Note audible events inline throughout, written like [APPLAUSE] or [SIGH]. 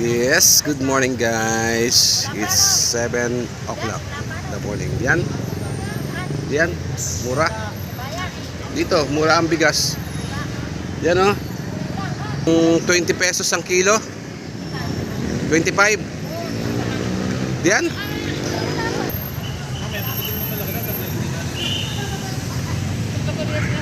Yes, good morning guys. It's 7 o'clock the morning. Yan. Yan, mura. Dito, mura ang bigas. Yan oh. Mm, 20 pesos ang kilo. 25. Yan. Pa.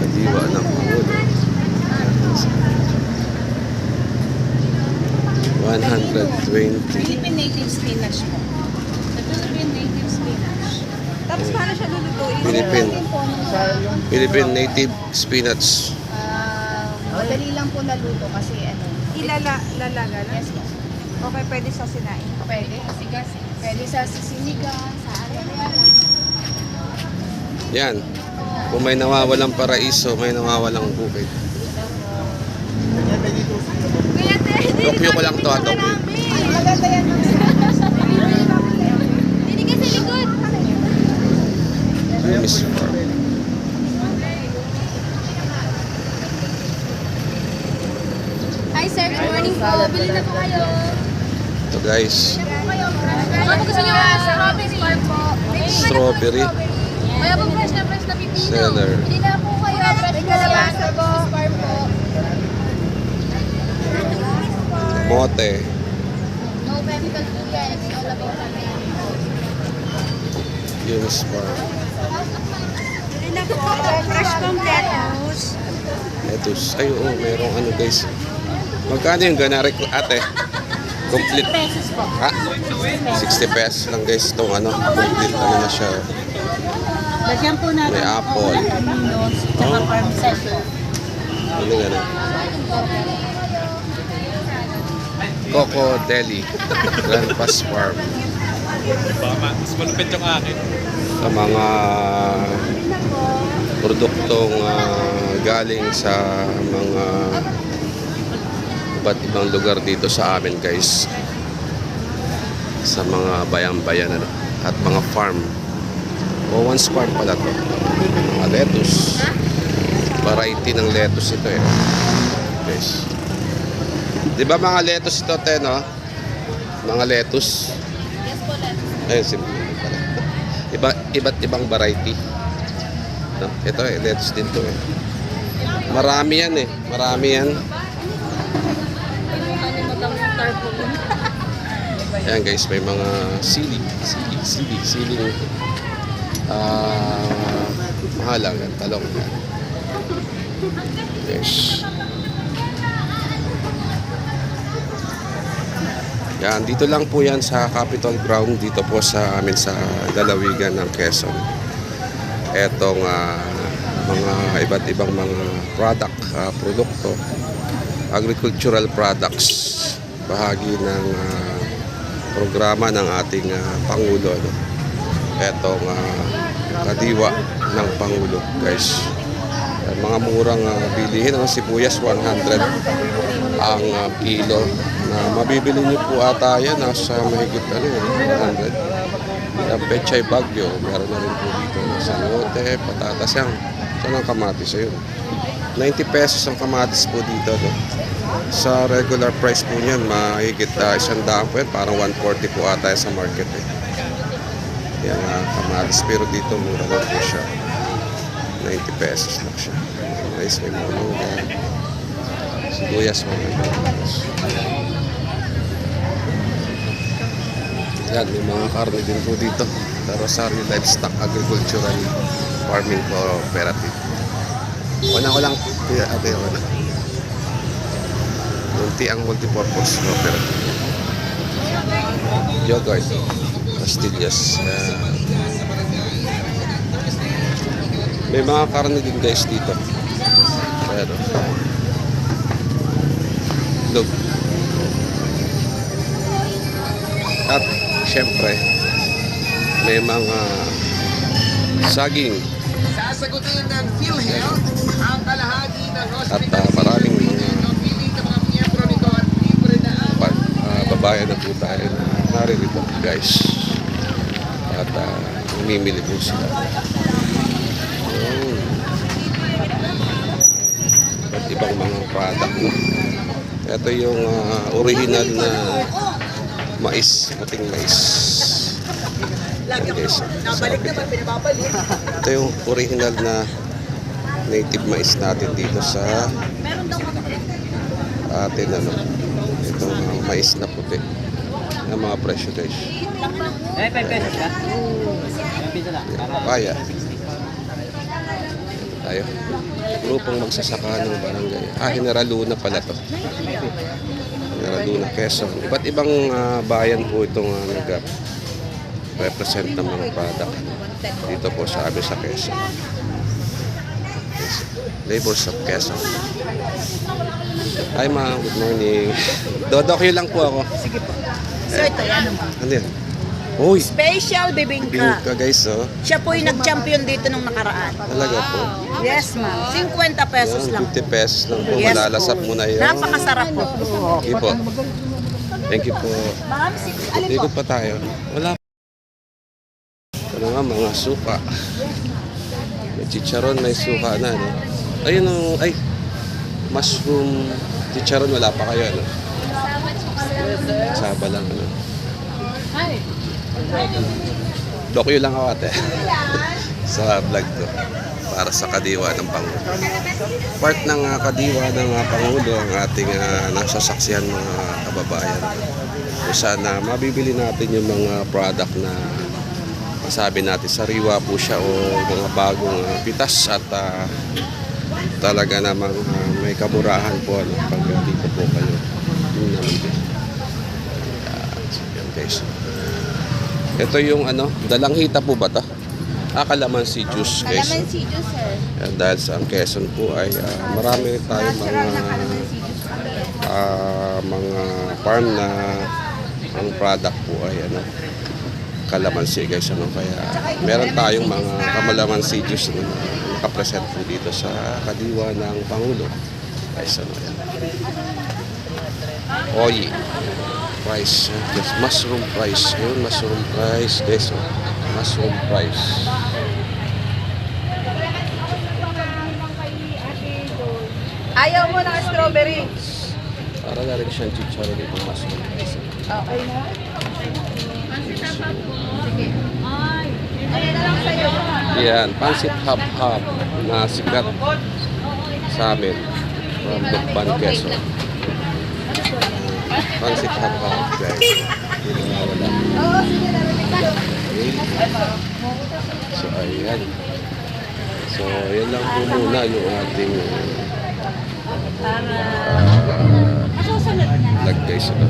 Kadiwa ng ulo. 120. Philippine native spinach po. The Philippine native spinach. Tapos paano siya lulutuin? Philippine. Philippine native spinach. ah, madali lang po naluto kasi ano. Ilala, lalaga lang? Yes po. Okay, pwede sa sinain. Pwede. Sigas. Pwede sa sisinigan, sa ano Yan. Kung may nawawalang paraiso, may nawawalang bukid. Kaya te, Tokyo ko lang to, ah, Tokyo. Maganda yan ng Hindi ka sa likod. Miss. Hi sir, good morning po. Bili na po kayo. Ito guys, Baka po gusto nyo strawberry farm po. strawberry Kaya po fresh na fresh na pipino. seller. Bili na po kayo. Fresh na kalabasa po. Farm po. Mote. No chemical yan. It's all about kami. Yumis Farm. Hindi na po. Fresh completos. Lettuce. Ay, oo, merong ano guys. Magkano yung ganari ko, ate? Complete. Pesos po. Ha? 60 pesos lang guys itong ano. Complete ano na siya. Lagyan po natin May apple. aminos, tsaka Oh. parmesan po. Ano nga na? Coco Deli. Grand Pass Farm. Ma- mas malupit yung akin. Sa mga produktong ah, galing sa mga iba't ibang lugar dito sa amin guys sa mga bayan-bayan ano, at mga farm o once farm pala to mga lettuce variety ng lettuce ito eh guys di ba mga lettuce ito te no mga lettuce Yes po, let's. ayun simple pala iba, iba't ibang variety no? ito eh lettuce din to eh marami yan eh marami yan? Ayan guys, may mga sili, sili, sili, sili. Ah, mahal lang yan, talong yan. Yes. Yan, dito lang po yan sa Capitol Ground, dito po sa amin sa Dalawigan ng Quezon. Etong ah, mga iba't ibang mga product, ah, produkto, agricultural products, bahagi ng ah, programa ng ating ah, Pangulo. No? Etong ah, kadiwa ng Pangulo, guys. Yan, mga murang ah, bilihin, ang sibuyas 100 ang ah, kilo na mabibili niyo po ata yan nasa mahigit ano yun, 100. Yung pechay bagyo, meron na rin po dito na sayote, patatas yan. Saan ang kamatis ayun? 90 pesos ang kamatis po dito. No? Sa regular price po niyan, mahigit uh, isang daan po yan. Parang 140 po ata sa market. Eh. Yan ang kamatis. Pero dito, mura lang po siya. 90 pesos lang siya. Guys, may mga mungga. Sibuyas, mga pesos. Yan, may mga karne din po dito. Sa Rosario Livestock Agricultural Farming Cooperative. Wala ko lang, kuya, ate, wala. Lunti ang multipurpose cooperative. Yogurt. Pastillas. Yan. May mga karne din guys dito. Ayan o. Look. At syempre, may mga saging Sasagutin ng PhilHealth ang kalahati ng at hospital uh, maraming mga at uh, babae na po tayo na naririto guys. At uh, umimili po sila. Yun. At ibang mga product. Ito yung uh, original na mais, puting mais. Yan, guys. Sarap ito. Ito yung original na native mais natin dito sa atin ano. Itong uh, mais na puti na mga presyo guys. Eh, 5 pesos ka? Yan, Papaya. Tayo. Grupong magsasaka ng barangay. Ah, General Luna pala to. General Luna, Quezon. Iba't ibang ah, bayan po itong uh, nag-represent ng mga product dito po sa amin sa Quezon. Labors of Quezon. Hi ma'am, good morning. [LAUGHS] Dodokyo lang po ako. Sige po. So ito, ano mo? Ano yan? Uy, Special bibingka. bingka guys oh. Siya po yung nag-champion dito nung nakaraan. Talaga po. Yes, ma'am. 50 pesos Yan, lang. 50 pesos lang po. Yes Malalasap po. mo na yun. Napakasarap po. Okay po. Thank you po. Ikot pa tayo. Wala. Ano nga, mga suka. May chicharon, may suka na. No? Ayun o, ay, mushroom chicharon, wala pa kayo. Ano? Saba lang. Ano? Dokyo lang ako ate. sa vlog ko. Para sa kadiwa ng Pangulo. Part ng ah, kadiwa ng ah, Pangulo ang ating uh, nasasaksihan mga kababayan. Kung sana mabibili natin yung mga product na masabi natin sariwa po siya o mga bagong ah, pitas at ah, talaga namang ah, may kamurahan po ano, pag dito po kayo. Yun naman din. Yan, so guys. Ito yung ano, dalanghita po ba to? Ah, kalamansi juice guys. Calamansi juice, sir. Yan, dahil sa ang Quezon po ay ah, marami rin tayo mga ah, mga farm na ang product po ay ano kalamansi guys ano kaya meron tayong mga kamalamansi juice na nakapresent po dito sa kadiwa ng Pangulo guys ano yan oyi price yes, mushroom price yun mushroom price guys oh. mushroom price Ayaw mo ng strawberry. para na rin siyang chicharo dito mushroom price Okay na? Yan, Pansit Hub Hub na sikat sa amin from Lukban, Quezon. Pansit guys. Hindi na wala. Okay. So, ayan. So, yan lang po muna yung ating uh, guys. Ano?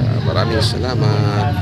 Uh, maraming salamat.